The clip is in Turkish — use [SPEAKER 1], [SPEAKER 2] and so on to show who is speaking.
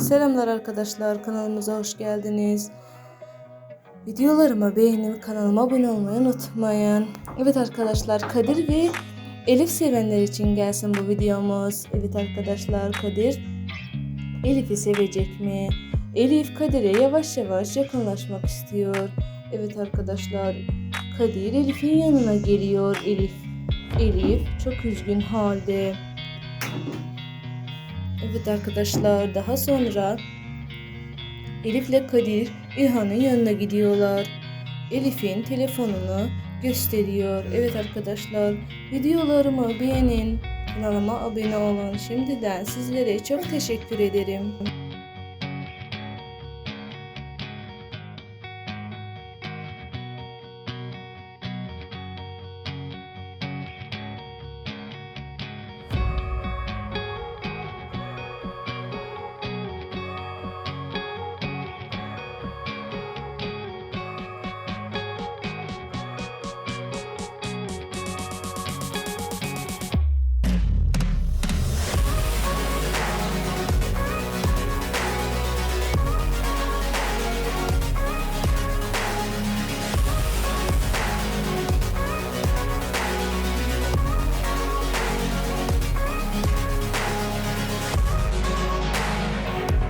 [SPEAKER 1] Selamlar arkadaşlar kanalımıza hoş geldiniz. Videolarımı beğenip kanalıma abone olmayı unutmayın. Evet arkadaşlar Kadir ve Elif sevenler için gelsin bu videomuz. Evet arkadaşlar Kadir Elif'i sevecek mi? Elif Kadir'e yavaş yavaş yakınlaşmak istiyor. Evet arkadaşlar Kadir Elif'in yanına geliyor. Elif Elif çok üzgün halde. Evet arkadaşlar daha sonra Elif ile Kadir İlhan'ın yanına gidiyorlar. Elif'in telefonunu gösteriyor. Evet arkadaşlar videolarımı beğenin. Kanalıma abone olun. Şimdiden sizlere çok teşekkür ederim.